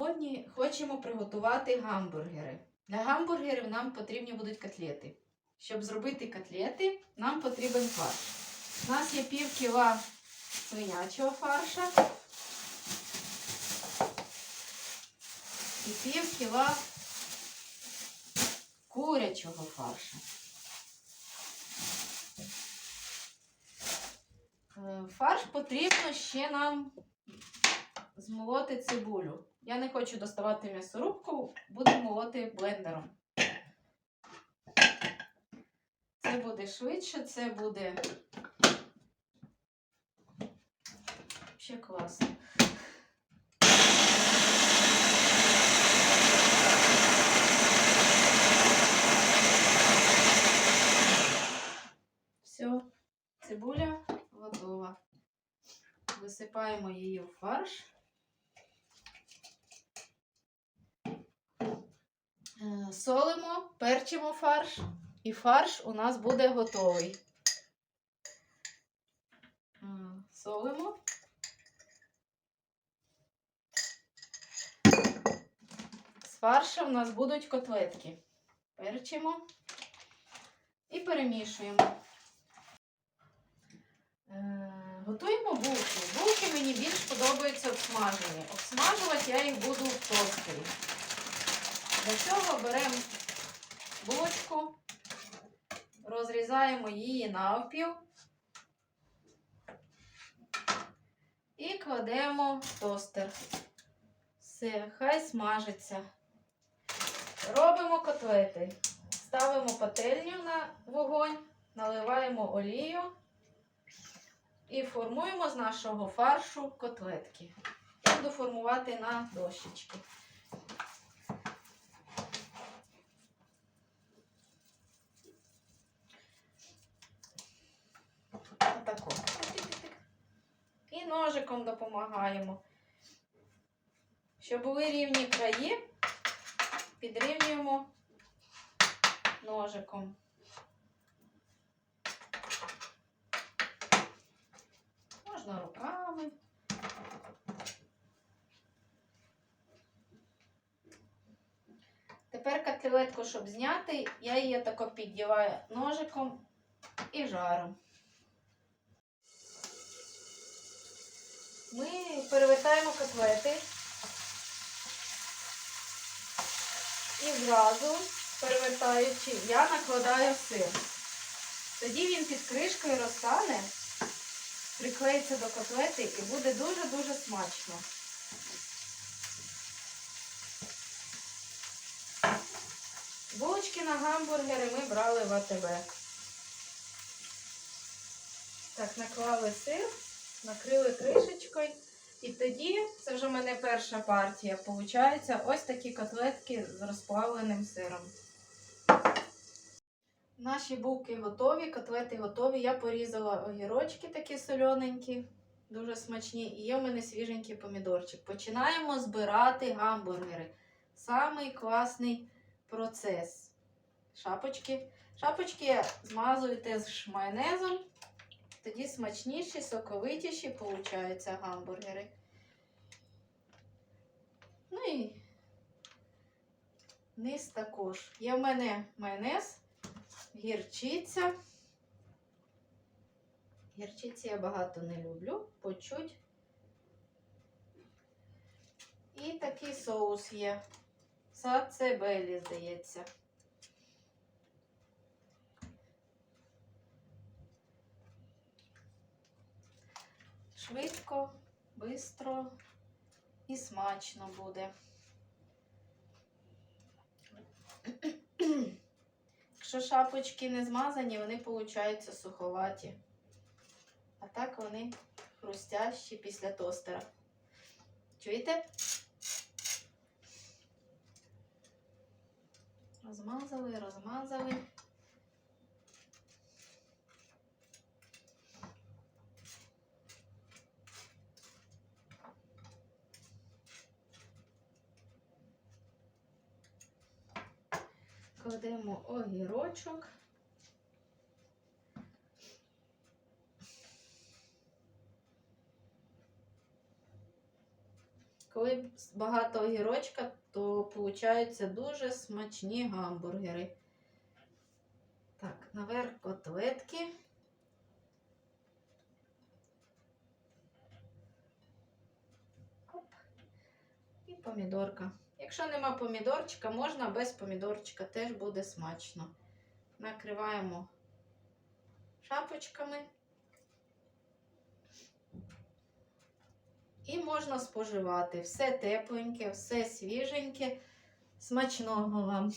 Сьогодні хочемо приготувати гамбургери. Для гамбургерів нам потрібні будуть котлети. Щоб зробити котлети, нам потрібен фарш. У нас є пів кіла свинячого фарша і пів кіла курячого фаршу. Е, Фарш потрібно ще нам змолоти цибулю. Я не хочу доставати м'ясорубку, буду молоти блендером. Це буде швидше, це буде ще класно. Все, цибуля готова. Висипаємо її в фарш. Солимо, перчимо фарш, і фарш у нас буде готовий. Солимо. З фарша у нас будуть котлетки. Перчимо і перемішуємо. Е, Готуємо булки. Булки мені більш подобаються обсмажені. Обсмажувати я їх буду в тостері. Для цього беремо булочку, розрізаємо її навпіл і кладемо в тостер. Все, хай смажиться. Робимо котлети. Ставимо пательню на вогонь, наливаємо олію і формуємо з нашого фаршу котлетки. Буду формувати на дощечки. І допомагаємо. Щоб були рівні краї, підрівнюємо ножиком. Можна руками. Тепер котлетку, щоб зняти, я її тако піддіваю ножиком і жару. Ми перевертаємо котлети і зразу, перевертаючи, я накладаю сир. Тоді він під кришкою розтане, приклеїться до котлети і буде дуже-дуже смачно. Булочки на гамбургери ми брали в АТБ. Так, наклали сир, накрили кришечкою. І тоді, це вже в мене перша партія, виходить, ось такі котлетки з розплавленим сиром. Наші булки готові, котлети готові. Я порізала огірочки такі солененькі, дуже смачні. І є в мене свіженький помідорчик. Починаємо збирати гамбургери. Самий класний процес. Шапочки. Шапочки змазуєте з майонезом. Тоді смачніші, соковитіші получаються гамбургери. Ну і низ також. Є в мене майонез, гірчиця. Гірчиці я багато не люблю, почуть. І такий соус є. Сацебелі, здається. Швидко, бистро і смачно буде. Якщо шапочки не змазані, вони получаються суховаті. А так вони хрустящі після тостера. Чуєте? Розмазали, розмазали. Кладемо огірочок. Коли багато огірочка, то получаються дуже смачні гамбургери. Так, наверх котлетки. Оп. І помідорка. Якщо нема помідорчика, можна без помідорчика, теж буде смачно. Накриваємо шапочками. І можна споживати все тепленьке, все свіженьке. Смачного вам!